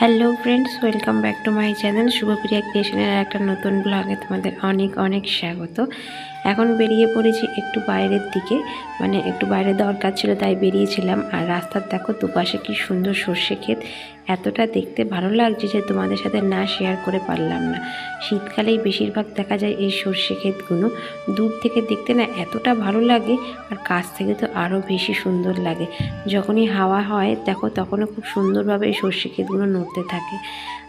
Hello friends, welcome back to my channel Subhapriya ক্রিয়েশনের একটা নতুন ব্লগে তোমাদের অনেক অনেক স্বাগত। এখন বেরিয়ে পড়েছি একটু বাইরের দিকে। মানে একটু বাইরে দরকার ছিল, তাই বেরিয়েছিলাম। আর রাস্তার দেখো, দুপাশে কি সুন্দর সর্ষে ক্ষেত। এতটা দেখতে ভালো লাগছে যে তোমাদের সাথে না শেয়ার করে পারলাম না। শীতকালেই বেশিরভাগ দেখা যায় এই সর্ষে ক্ষেতগুলো। দূর থেকে দেখতে না এতটা ভালো লাগে, আর কাছ থেকে তো আরও বেশি সুন্দর লাগে। যখনই হাওয়া হয়, দেখো, তখনও খুব সুন্দরভাবে এই সর্ষে ক্ষেতগুলো নড়তে থাকে।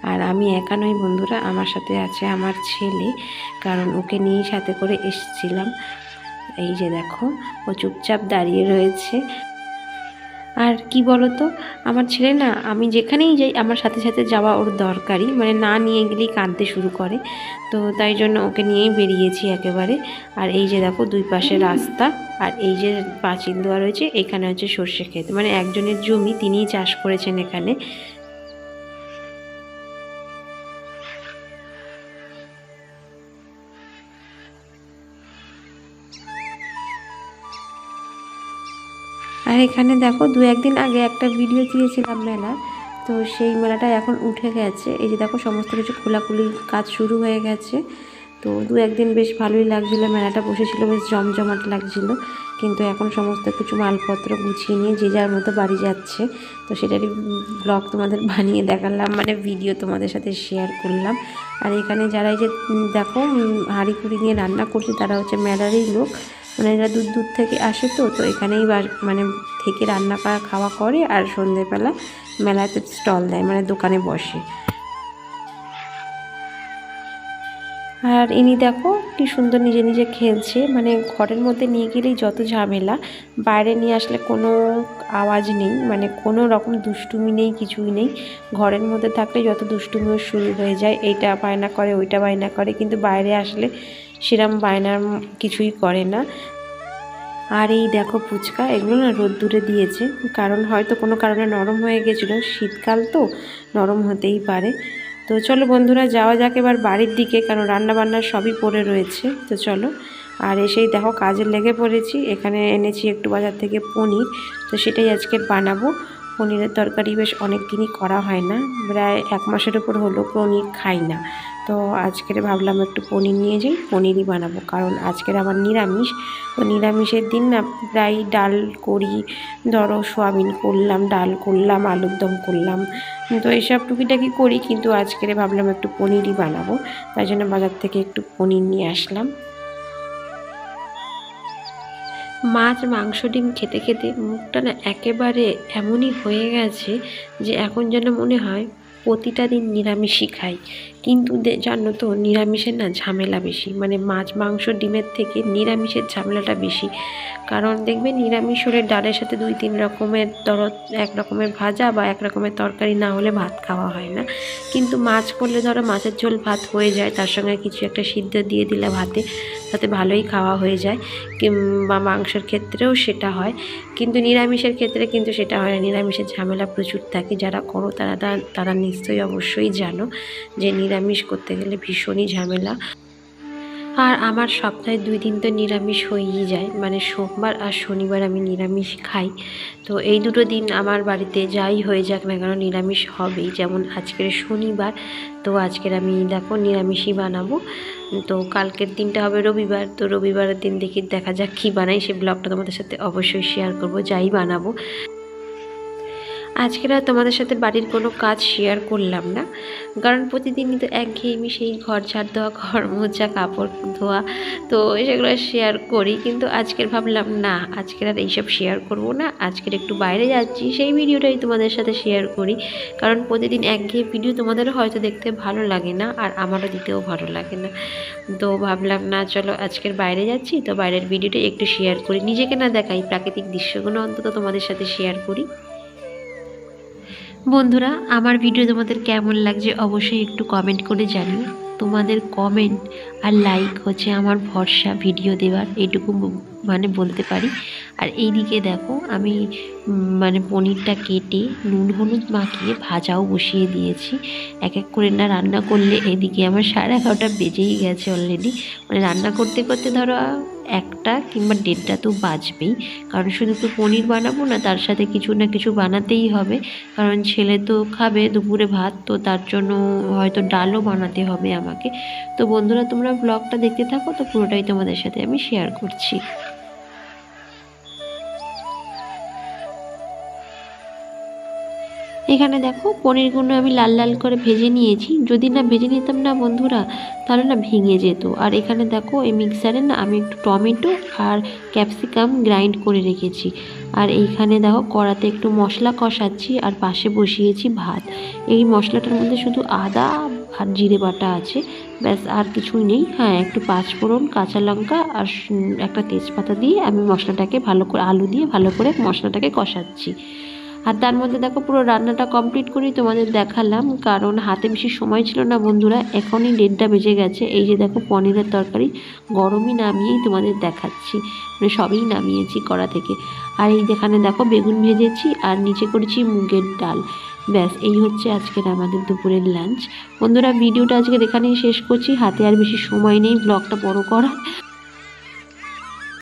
আর আমি একা নই বন্ধুরা, আমার সাথে আছে আমার ছেলে। কারণ ওকে নিয়েই সাথে করে এসেছিলাম এই যে দেখো, ও চুপচাপ দাঁড়িয়ে রয়েছে। আর কি বলতো, আমার ছেলে না, আমি যেখানেই যাই, আমার সাথে সাথে যাওয়া ওর দরকারি মানে না নিয়ে গেলেই কাঁদতে শুরু করে। তো তাই জন্য ওকে নিয়েই বেরিয়েছি একেবারে। আর এই যে দেখো, দুই পাশে রাস্তা। আর এই যে পাঁচিল দেওয়া রয়েছে, এখানে হচ্ছে সর্ষে ক্ষেত। মানে একজনের জমি, তিনিই চাষ করেছেন এখানে। আর এখানে দেখো দু একদিন আগে একটা ভিডিও দিয়েছিলাম মেলা, তো সেই মেলাটা এখন উঠে গেছে। এই যে দেখো সমস্ত কিছু খোলাখুলি কাজ শুরু হয়ে গেছে। তো দু একদিন বেশ ভালোই লাগছিল, মেলাটা বসেছিল, বেশ জমজমাট লাগছিল। কিন্তু এখন সমস্ত কিছু মালপত্র গুছিয়ে নিয়ে যে যার মতো বাড়ি যাচ্ছে। তো সেটারই ব্লগ তোমাদের বানিয়ে দেখালাম মানে ভিডিও তোমাদের সাথে শেয়ার করলাম। আর এখানে যারা এই যে দেখো হাঁড়ি কুড়ি নিয়ে রান্না করছে, তারা হচ্ছে মেলারই লোক। মানে এরা দূর দূর থেকে আসে তো তো এখানেই মানে থেকে রান্না করা খাওয়া করে আর সন্ধেবেলা মেলাতে স্টল দেয় মানে দোকানে বসে। আর ইনি দেখো কি সুন্দর নিজে নিজে খেলছে। মানে ঘরের মধ্যে নিয়ে গেলেই যত ঝামেলা, বাইরে নিয়ে আসলে কোনো আওয়াজ নেই মানে কোনো রকম দুষ্টুমি নেই, কিছুই নেই। ঘরের মধ্যে থাকলে যত দুষ্টুমিও শুরু হয়ে যায়, এইটা বায়না করে, ওইটা বায়না করে, কিন্তু বাইরে আসলে সেরম বায়নার কিছুই করে না। আর এই দেখো ফুচকা, এগুলো না রোদ্দুরে দিয়েছে। কারণ হয়তো কোনো কারণে নরম হয়ে গেছিল, শীতকাল তো, নরম হতেই পারে। তো চলো বন্ধুরা, যাওয়া যাক এবার বাড়ির দিকে, কারণ রান্নাবান্না সবই পড়ে রয়েছে। তো চলো, আর এসেই দেখো কাজে লেগে পড়েছি। এখানে এনেছি একটু বাজার থেকে পনির, তো সেটাই আজকে বানাবো। পনিরের তরকারি বেশ অনেক দিনই করা হয় না, প্রায় এক মাসের উপর হলো, পনির খাই না। তো আজকের ভাবলাম একটু পনির নিয়ে যাই, পনিরই বানাবো। কারণ আজকের আমার নিরামিষ, তো নিরামিষের দিন না প্রায় ডাল করি, ধরো সোয়াবিন করলাম, ডাল করলাম, আলুর দম করলাম। তো এইসব টুকিটাকি করি, কিন্তু আজকের ভাবলাম একটু পনিরই বানাবো। তাই জন্য বাজার থেকে একটু পনির নিয়ে আসলাম। মাছ, মাংস, ডিম খেতে খেতে মুখটা না একেবারে এমনই হয়ে গেছে যে এখন যেন মনে হয় প্রতিটা দিন নিরামিষই খাই। কিন্তু জানো তো, নিরামিষের না ঝামেলা বেশি। মানে মাছ, মাংস, ডিমের থেকে নিরামিষের ঝামেলাটা বেশি। কারণ দেখবে নিরামিষ হলে ডালের সাথে দুই, তিন রকমের ধরো এক রকমের ভাজা বা এক রকমের তরকারি না হলে ভাত খাওয়া হয় না। কিন্তু মাছ করলে ধরো মাছের ঝোল ভাত হয়ে যায়, তার সঙ্গে কিছু একটা সিদ্ধ দিয়ে দিলে ভাতে, তাতে ভালোই খাওয়া হয়ে যায়। কিংবা মাংসের ক্ষেত্রেও সেটা হয়। কিন্তু নিরামিষের ক্ষেত্রে কিন্তু সেটা হয় না। নিরামিষের ঝামেলা প্রচুর থাকে। যারা করো তারা তারা নিশ্চয়ই অবশ্যই জানো যে নিরামিষ করতে গেলে ভীষণই ঝামেলা। আর আমার সপ্তাহে দুই দিন তো নিরামিষ হয়েই যায়। মানে সোমবার আর শনিবার আমি নিরামিষ খাই। তো এই দুটো দিন আমার বাড়িতে যাই হয়ে যাক না কেন নিরামিষ হবেই। যেমন আজকের শনিবার, তো আজকের আমি দেখো নিরামিষই বানাবো। তো কালকের দিনটা হবে রবিবার। তো রবিবারের দিন দেখি দেখা যাক কী বানাই। সেই ব্লগটা তোমাদের সাথে অবশ্যই শেয়ার করব, যাই বানাবো। আজকের আর তোমাদের সাথে বাড়ির কোনো কাজ শেয়ার করলাম না। কারণ প্রতিদিনই তো একঘেয়েমি সেই ঘর ঝাড় দেওয়া, ঘর মোছা, কাপড় ধোয়া, তো সেগুলো শেয়ার করি। কিন্তু আজকের ভাবলাম, না, আজকের আর এইসব শেয়ার করব না। আজকের একটু বাইরে যাচ্ছি, সেই ভিডিওটাই তোমাদের সাথে শেয়ার করি। কারণ প্রতিদিন একঘেয়ে ভিডিও তোমাদেরও হয়তো দেখতে ভালো লাগে না, আর আমারও দিতেও ভালো লাগে না। তো ভাবলাম, না, চলো আজকের বাইরে যাচ্ছি। তো বাইরের ভিডিওটা একটু শেয়ার করি। নিজেকে না দেখাই, প্রাকৃতিক দৃশ্যগুলো অন্তত তোমাদের সাথে শেয়ার করি। বন্ধুরা, আমার ভিডিও তোমাদের কেমন লাগছে অবশ্যই একটু কমেন্ট করে জানিও। তোমাদের কমেন্ট আর লাইক হচ্ছে আমার ভরসা ভিডিও দেওয়ার এইটুকু মানে বলতে পারি। আর এইদিকে দেখো, আমি মানে পনিরটা কেটে নুন হলুদ মাখিয়ে ভাজাও বসিয়ে দিয়েছি। এক এক করে না রান্না করলে এদিকে আমার সাড়ে এগারোটা বেজেই গেছে অলরেডি মানে রান্না করতে করতে ধরো একটা কিংবা দেড়টা তো বাজবেই। কারণ শুধু তো পনির বানাবো না, তার সাথে কিছু না কিছু বানাতেই হবে। কারণ ছেলে তো খাবে দুপুরে ভাত, তো তার জন্য হয়তো ডালও বানাতে হবে আমাকে। তো বন্ধুরা, তোমরা ব্লগটা দেখতে থাকো, তো পুরোটাই তোমাদের সাথে আমি শেয়ার করছি। এখানে দেখো পনিরগুলো আমি লাল লাল করে ভেজে নিয়েছি। যদি না ভেজে নিতাম না বন্ধুরা, তাহলে না ভেঙে যেত। আর এখানে দেখো, এই মিক্সারে না আমি একটু টমেটো আর ক্যাপসিকাম গ্রাইন্ড করে রেখেছি। আর এইখানে দেখো, কড়াতে একটু মশলা কষাচ্ছি আর পাশে বসিয়েছি ভাত। এই মশলাটার মধ্যে শুধু আদা আর জিরে বাটা আছে, ব্যাস আর কিছুই নেই। হ্যাঁ একটু পাঁচফোড়ন, কাঁচা লঙ্কা আর একটা তেজপাতা দিয়ে আমি মশলাটাকে ভালো করে, আলু দিয়ে ভালো করে মশলাটাকে কষাচ্ছি। আর তার মধ্যে দেখো পুরো রান্নাটা কমপ্লিট করেই তোমাদের দেখালাম, কারণ হাতে বেশি সময় ছিল না বন্ধুরা, এখনই দেড়টা বেজে গেছে। এই যে দেখো পনিরের তরকারি, গরমই নামিয়েই তোমাদের দেখাচ্ছি মানে সবই নামিয়েছি কড়া থেকে। আর এই যেখানে দেখো বেগুন ভেজেছি, আর নিচে করেছি মুগের ডাল। ব্যাস, এই হচ্ছে আজকের আমাদের দুপুরের লাঞ্চ বন্ধুরা, ভিডিওটা আজকের এখানেই শেষ করছি। হাতে আর বেশি সময় নেই ব্লগটা বড় করা